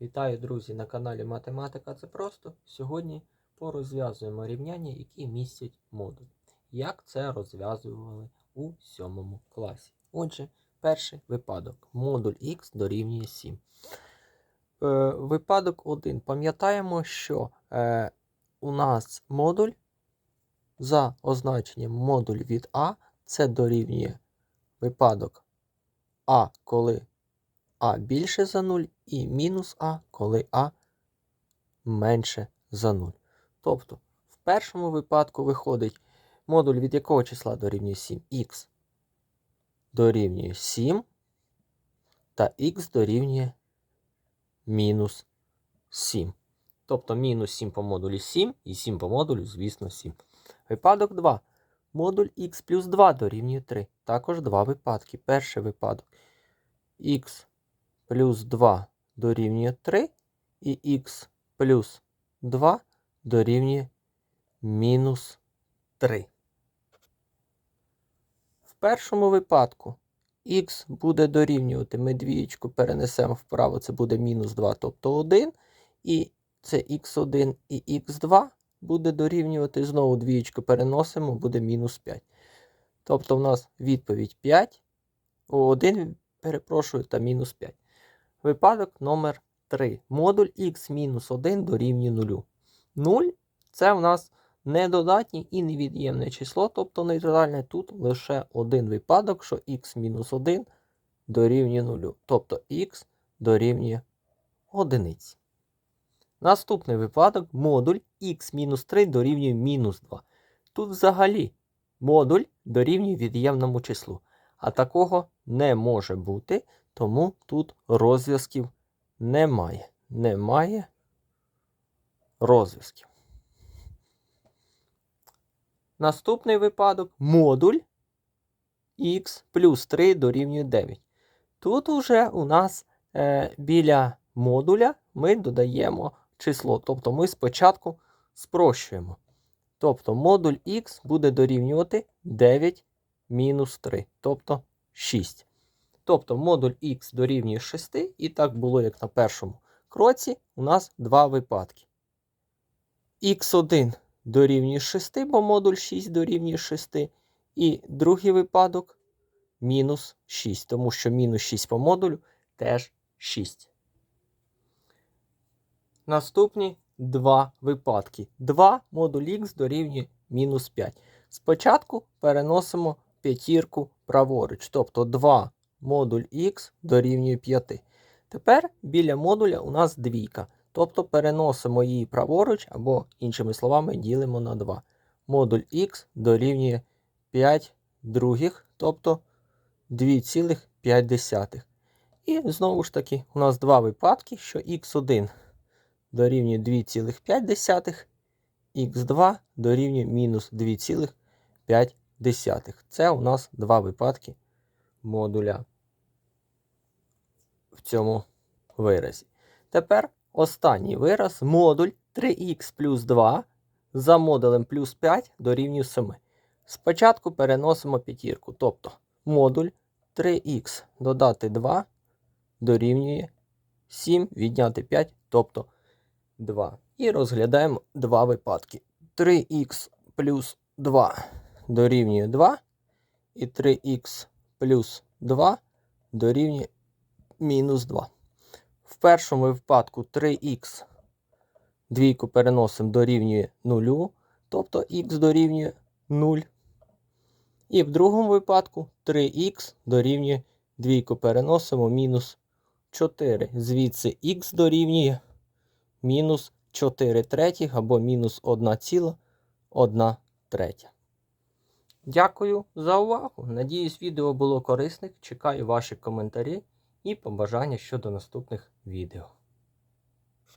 Вітаю, друзі, на каналі Математика це просто. Сьогодні порозв'язуємо рівняння, які містять модуль. Як це розв'язували у 7 класі. Отже, перший випадок. Модуль х дорівнює 7. Е, випадок 1. Пам'ятаємо, що е, у нас модуль за означенням модуль від А це дорівнює випадок А, коли А більше за 0 і мінус А, коли А менше за 0. Тобто, в першому випадку виходить модуль від якого числа дорівнює 7? Х дорівнює 7 та х дорівнює мінус 7. Тобто мінус 7 по модулі 7 і 7 по модулю, звісно, 7. Випадок 2. Модуль х плюс 2 дорівнює 3. Також два випадки. Перший випадок х плюс 2 дорівнює 3, і х плюс 2 дорівнює мінус 3. В першому випадку х буде дорівнювати, ми двієчку перенесемо вправо, це буде мінус 2, тобто 1. І це х1 і х2 буде дорівнювати, знову двієчку переносимо, буде мінус 5. Тобто в нас відповідь 5, о, 1, перепрошую, та мінус 5. Випадок номер 3. Модуль х-1 дорівнює 0. 0 це в нас недодатнє і невід'ємне число, тобто нейтральне тут лише один випадок, що х-1 дорівнює 0. Тобто х дорівнює 1. Наступний випадок модуль х-3 дорівнює мінус 2. Тут взагалі модуль дорівнює від'ємному числу. А такого не може бути, тому тут розв'язків немає. Немає розв'язків. Наступний випадок модуль х плюс 3 дорівнює 9. Тут уже у нас е, біля модуля ми додаємо число. Тобто ми спочатку спрощуємо. Тобто модуль х буде дорівнювати 9 мінус 3, тобто 6. Тобто модуль х дорівнює 6, і так було, як на першому кроці, у нас два випадки. х1 дорівнює 6, бо модуль 6 дорівнює 6. І другий випадок мінус 6, тому що мінус 6 по модулю теж 6. Наступні два випадки. 2 модуль х дорівнює мінус 5. Спочатку переносимо п'ятірку праворуч, тобто 2 модуль х дорівнює 5. Тепер біля модуля у нас двійка. Тобто переносимо її праворуч, або, іншими словами, ділимо на 2. Модуль х дорівнює 5 других, тобто 2,5. І знову ж таки, у нас два випадки, що х1 дорівнює 2,5, х2 дорівнює мінус 2,5. Це у нас два випадки модуля в цьому виразі. Тепер останній вираз модуль 3х плюс 2 за модулем плюс 5 дорівнює 7. Спочатку переносимо п'ятірку, тобто модуль 3х додати 2 дорівнює 7 відняти 5, тобто 2. І розглядаємо два випадки. 3х плюс 2 дорівнює 2, і 3х плюс 2 дорівнює мінус 2. В першому випадку 3х двійку переносимо дорівнює 0, тобто х дорівнює 0. І в другому випадку 3х дорівнює двійку переносимо мінус 4. Звідси х дорівнює мінус 4 третіх або мінус 1,1 третя. Дякую за увагу. Надіюсь, відео було корисним. Чекаю ваші коментарі і побажання щодо наступних відео.